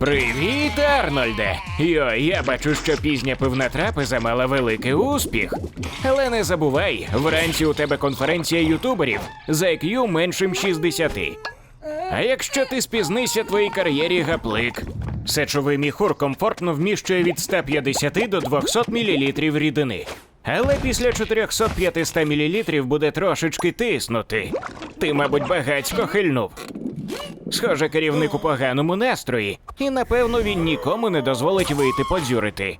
Привіт, Арнольде! Йо, я бачу, що пізня пивна трапеза мала великий успіх. Але не забувай, вранці у тебе конференція ютуберів за IQ меншим 60. А якщо ти спізнися твоїй кар'єрі гаплик. Сечовий міхур комфортно вміщує від 150 до 200 мл рідини. Але після 400-500 мл буде трошечки тиснути. Ти, мабуть, багацько хильнув. Схоже, керівник у поганому настрої, і напевно він нікому не дозволить вийти подзюрити.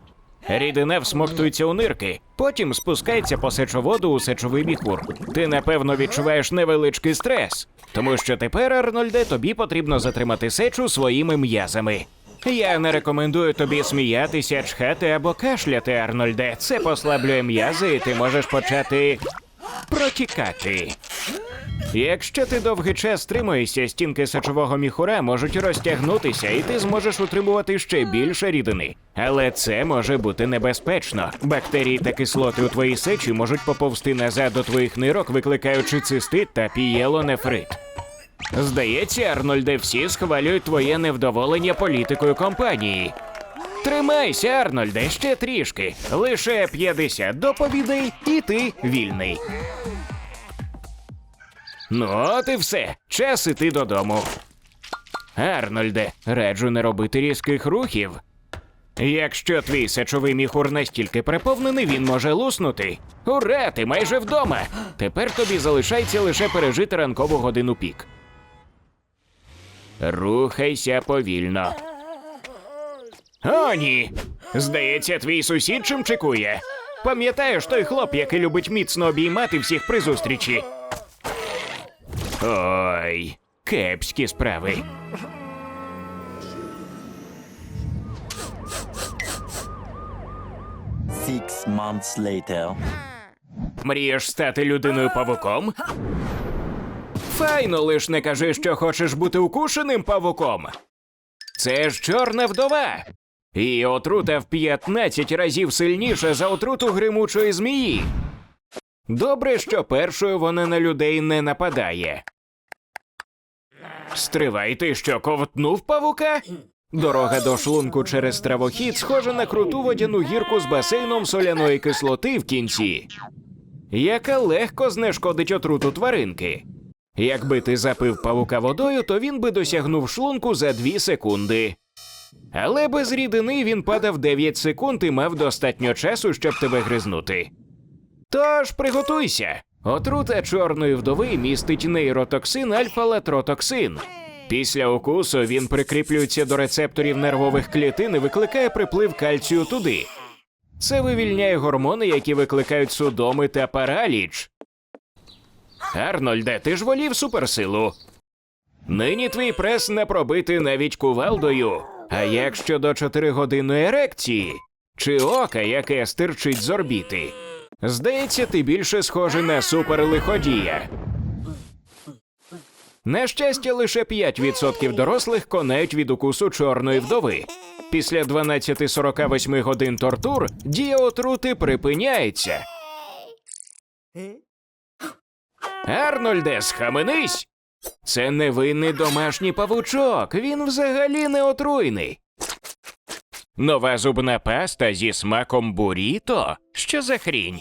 Рідина всмоктується у нирки, потім спускається по сечоводу у сечовий міхур. Ти напевно відчуваєш невеличкий стрес, тому що тепер, Арнольде, тобі потрібно затримати сечу своїми м'язами. Я не рекомендую тобі сміятися, чхати або кашляти, Арнольде. Це послаблює м'язи, і ти можеш почати протікати. Якщо ти довгий час стримуєшся, стінки сечового міхура можуть розтягнутися, і ти зможеш утримувати ще більше рідини. Але це може бути небезпечно. Бактерії та кислоти у твоїй сечі можуть поповзти назад до твоїх нирок, викликаючи цистит та пієлонефрит. Здається, Арнольде, всі схвалюють твоє невдоволення політикою компанії. Тримайся, Арнольде, ще трішки. Лише 50 доповідей, і ти вільний. Ну, от і все. Час іти додому. Арнольде, раджу не робити різких рухів. Якщо твій сечовий міхур настільки переповнений, він може луснути. Ура, ти майже вдома. Тепер тобі залишається лише пережити ранкову годину пік. Рухайся повільно. О, ні. Здається, твій сусід чим чекує. Пам'ятаєш той хлоп, який любить міцно обіймати всіх при зустрічі? Ой, кепські справи. Six months later. Мрієш стати людиною павуком? Файно, лиш не кажи, що хочеш бути укушеним павуком. Це ж чорна вдова. І отрута в 15 разів сильніша за отруту гримучої змії. Добре, що першою вона на людей не нападає. Стривай, ти що, ковтнув павука? Дорога до шлунку через травохід схожа на круту водяну гірку з басейном соляної кислоти в кінці, яка легко знешкодить отруту тваринки. Якби ти запив павука водою, то він би досягнув шлунку за 2 секунди. Але без рідини він падав 9 секунд і мав достатньо часу, щоб тебе гризнути. Тож приготуйся. Отрута чорної вдови містить нейротоксин альфа-латротоксин. Після укусу він прикріплюється до рецепторів нервових клітин і викликає приплив кальцію туди. Це вивільняє гормони, які викликають судоми та параліч. Арнольде, ти ж волів суперсилу. Нині твій прес не пробити навіть кувалдою. А як щодо чотиригодинної ерекції? Чи ока, яке стирчить з орбіти? Здається, ти більше схожий на суперлиходія. На щастя, лише 5% дорослих конають від укусу чорної вдови. Після 12-48 годин тортур дія отрути припиняється. Арнольде, схаменись! Це невинний домашній павучок. Він взагалі не отруйний. Нова зубна паста зі смаком буріто? Що за хрінь?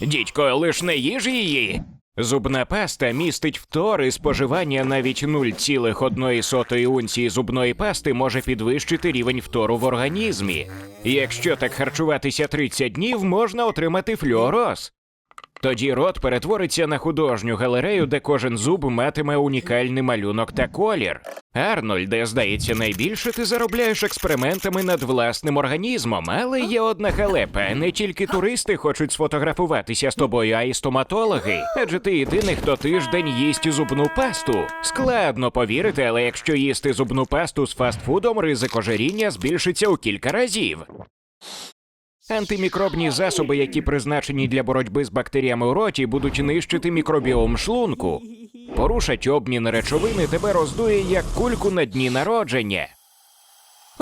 Дідько, лиш не їж її. Зубна паста містить фтор споживання навіть 0,1 унції зубної пасти може підвищити рівень фтору в організмі. Якщо так харчуватися 30 днів, можна отримати флюороз. Тоді рот перетвориться на художню галерею, де кожен зуб матиме унікальний малюнок та колір. Арнольде, здається, найбільше ти заробляєш експериментами над власним організмом, але є одна халепа. Не тільки туристи хочуть сфотографуватися з тобою, а й стоматологи. Адже ти єдиний, хто тиждень їсть зубну пасту. Складно повірити, але якщо їсти зубну пасту з фастфудом, ризик ожиріння збільшиться у кілька разів. Антимікробні засоби, які призначені для боротьби з бактеріями у роті, будуть нищити мікробіом шлунку. Порушать обмін речовини тебе роздує як кульку на дні народження.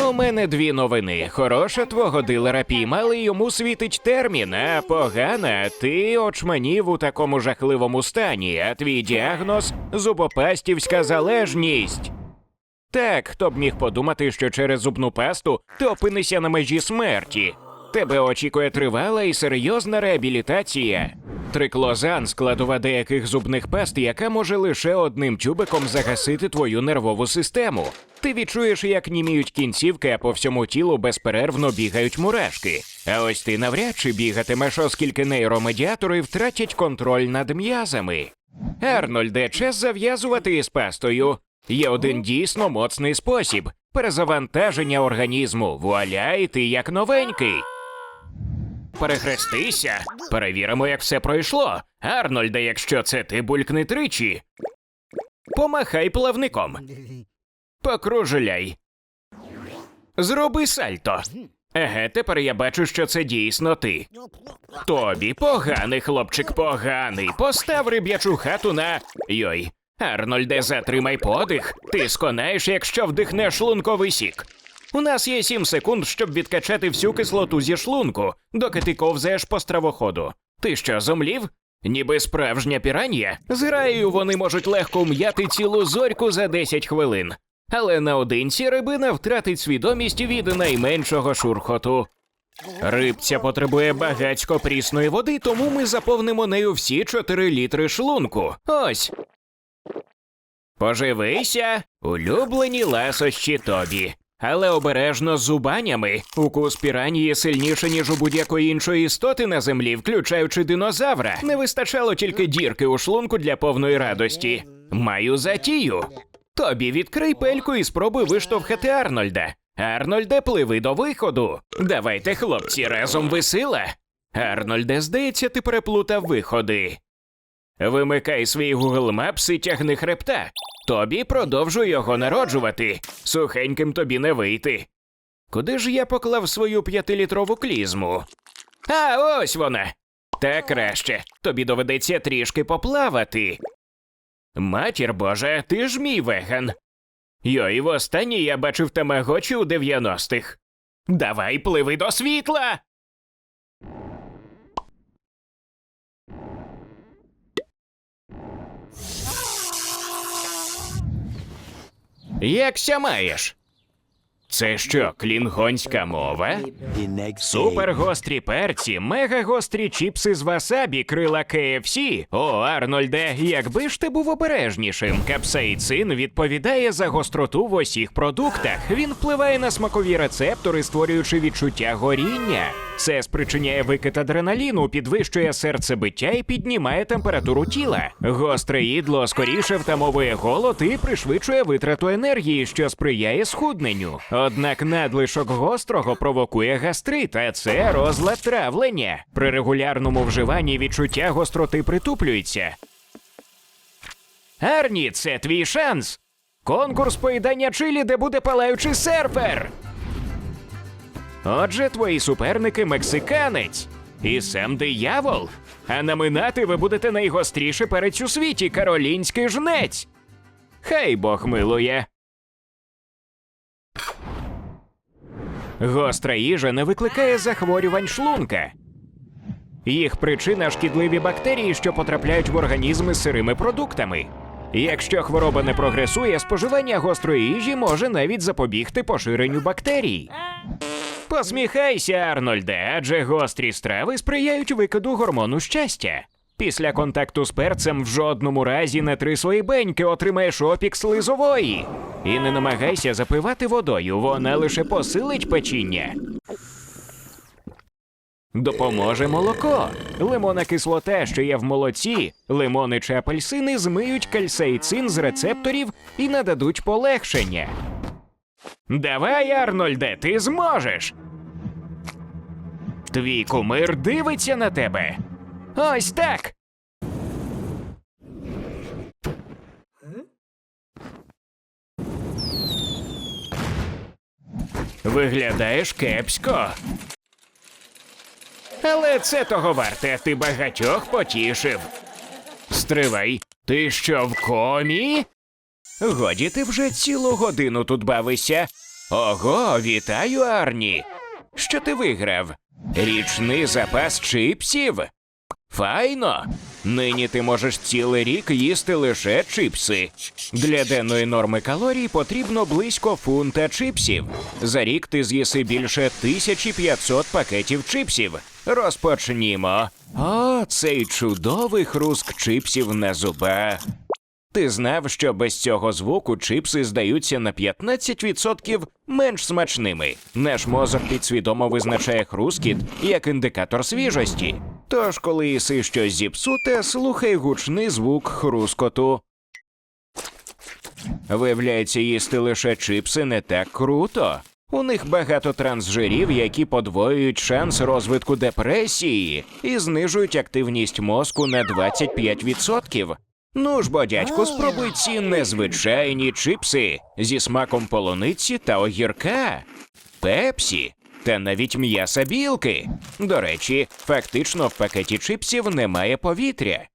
У мене дві новини. Хороша твого дилера піймали, йому світить термін, а погана, ти очманів у такому жахливому стані, а твій діагноз зубопастівська залежність. Так, хто б міг подумати, що через зубну пасту ти опинишся на межі смерті. Тебе очікує тривала і серйозна реабілітація. Триклозан складова деяких зубних паст, яка може лише одним тюбиком загасити твою нервову систему. Ти відчуєш, як німіють кінцівки, а по всьому тілу безперервно бігають мурашки. А ось ти навряд чи бігатимеш, оскільки нейромедіатори втратять контроль над м'язами. Арнольде, час зав'язувати із пастою. Є один дійсно моцний спосіб перезавантаження організму. Вуаля, і ти як новенький. Перехрестися. Перевіримо, як все пройшло. Арнольде, якщо це ти булькни тричі. Помахай плавником. Покружеляй. Зроби сальто. Еге, тепер я бачу, що це дійсно ти. Тобі поганий хлопчик, поганий. Постав риб'ячу хату на. Йой. Арнольде, затримай подих. Ти сконаєш, якщо вдихнеш шлунковий сік. У нас є сім секунд, щоб відкачати всю кислоту зі шлунку, доки ти ковзаєш по стравоходу. Ти що, зомлів? Ніби справжня піран'я. З граєю вони можуть легко м'яти цілу зорьку за 10 хвилин. Але наодинці рибина втратить свідомість від найменшого шурхоту. Рибця потребує багацько прісної води, тому ми заповнимо нею всі 4 літри шлунку. Ось. Поживися, улюблені ласощі тобі. Але обережно з зубанями. Укус піранії сильніше, ніж у будь-якої іншої істоти на землі, включаючи динозавра. Не вистачало тільки дірки у шлунку для повної радості. Маю затію. Тобі відкрий пельку і спробуй виштовхати Арнольда. Арнольде, пливи до виходу. Давайте, хлопці, разом весила. Арнольде, здається, ти переплутав виходи. Вимикай свій Google Maps і тягни хребта. Тобі продовжуй його народжувати. Сухеньким тобі не вийти. Куди ж я поклав свою п'ятилітрову клізму? А, ось вона. Та краще. Тобі доведеться трішки поплавати. Матір Божа, ти ж мій веган. Йой, востаннє я бачив тамагочі у 90-х. Давай пливи до світла. Якся маєш? Це що, клінгонська мова? Супергострі перці, мегагострі чіпси з васабі, крила KFC. О, Арнольде, якби ж ти був обережнішим. Капсаїцин відповідає за гостроту в усіх продуктах. Він впливає на смакові рецептори, створюючи відчуття горіння. Це спричиняє викид адреналіну, підвищує серцебиття і піднімає температуру тіла. Гостре їдло скоріше втамовує голод і пришвидшує витрату енергії, що сприяє схудненню. Однак надлишок гострого провокує гастрит, а це розлад травлення. При регулярному вживанні відчуття гостроти притуплюється. Арні, це твій шанс. Конкурс поїдання чилі, де буде палаючий серфер. Отже, твої суперники мексиканець і сам диявол. А наминати ви будете найгостріше перець у світі каролінський жнець. Хай Бог милує. Гостра їжа не викликає захворювань шлунка. Їх причина шкідливі бактерії, що потрапляють в організми з сирими продуктами. Якщо хвороба не прогресує, споживання гострої їжі може навіть запобігти поширенню бактерій. Посміхайся, Арнольде, адже гострі страви сприяють викиду гормону щастя. Після контакту з перцем в жодному разі не три свої беньки отримаєш опік слизової. І не намагайся запивати водою, вона лише посилить печіння. Допоможе молоко. Лимонна кислота, що є в молоці, лимони чи апельсини змиють кальсейцин з рецепторів і нададуть полегшення. Давай, Арнольде, ти зможеш. Твій кумир дивиться на тебе. Ось так. Виглядаєш кепсько. Але це того варте, ти багатьох потішив. Стривай, ти що в комі? Годі ти вже цілу годину тут бавишся. Ого, вітаю, Арні. Що ти виграв? Річний запас чипсів? Файно. Нині ти можеш цілий рік їсти лише чипси. Для денної норми калорій потрібно близько фунта чипсів. За рік ти з'їси більше 1500 пакетів чипсів. Розпочнімо. О, цей чудовий хруск чипсів на зубах. Ти знав, що без цього звуку чипси здаються на 15% менш смачними. Наш мозок підсвідомо визначає хрускіт як індикатор свіжості. Тож, коли їси щось зіпсуте, слухай гучний звук хрускоту. Виявляється, їсти лише чипси не так круто. У них багато трансжирів, які подвоюють шанс розвитку депресії і знижують активність мозку на 25%. Ну ж бо, дядьку, спробуй ці незвичайні чипси зі смаком полуниці та огірка, пепсі та навіть м'яса білки. До речі, фактично в пакеті чипсів немає повітря.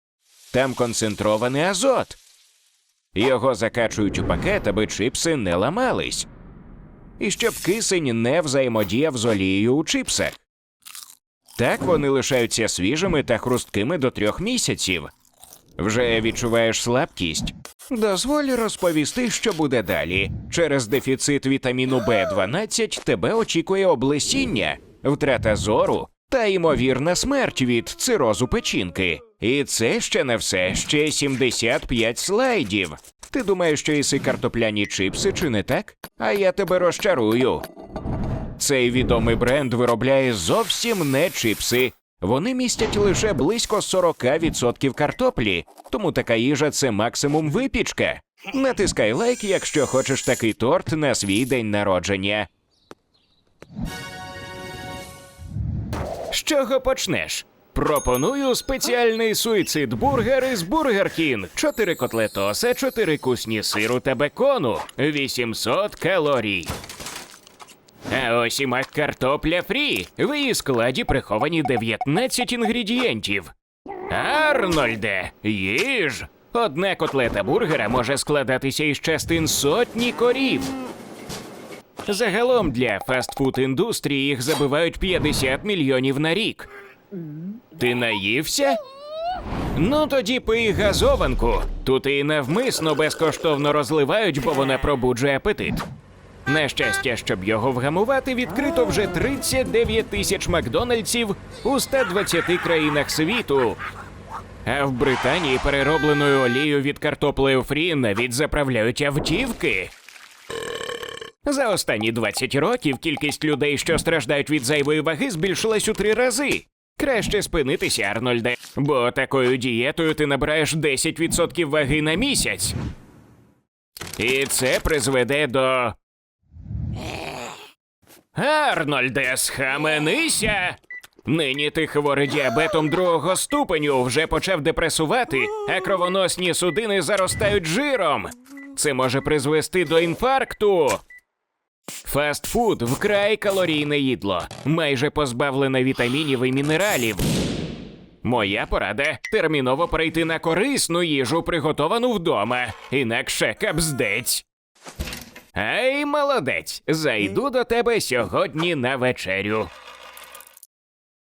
Там концентрований азот. Його закачують у пакет, аби чипси не ламались. І щоб кисень не взаємодіяв з олією у чипсах. Так вони лишаються свіжими та хрусткими до трьох місяців. Вже відчуваєш слабкість? Дозволь розповісти, що буде далі. Через дефіцит вітаміну В12 тебе очікує облесіння, втрата зору та ймовірна смерть від цирозу печінки. І це ще не все, ще 75 слайдів. Ти думаєш, що їси картопляні чипси, чи не так? А я тебе розчарую. Цей відомий бренд виробляє зовсім не чипси. Вони містять лише близько 40% картоплі, тому така їжа це максимум випічка. Натискай лайк, якщо хочеш такий торт на свій день народження. З чого почнеш? Пропоную спеціальний суїцид бургер із Бургер Кінг. Чотири котлетоса, чотири кусні сиру та бекону, 800 калорій. А ось і мак картопля фрі. В її складі приховані 19 інгредієнтів. Арнольде, їж! Одна котлета бургера може складатися із частин сотні корів. Загалом для фастфуд індустрії їх забивають 50 мільйонів на рік. Ти наївся? Ну тоді пий газованку. Тут і навмисно безкоштовно розливають, бо вона пробуджує апетит. На щастя, щоб його вгамувати, відкрито вже 39 тисяч Макдональдсів у 120 країнах світу. А в Британії переробленою олією від картоплею фрі навіть заправляють автівки. За останні 20 років кількість людей, що страждають від зайвої ваги, збільшилась у три рази. Краще спинитися, Арнольде, бо такою дієтою ти набираєш 10% ваги на місяць. І це призведе до. Арнольде, схаменися! Нині ти хворий діабетом другого ступеню вже почав депресувати, а кровоносні судини заростають жиром. Це може призвести до інфаркту. Фастфуд вкрай калорійне їдло, майже позбавлене вітамінів і мінералів. Моя порада терміново перейти на корисну їжу, приготовану вдома, інакше капздець. Ей, молодець, зайду до тебе сьогодні на вечерю.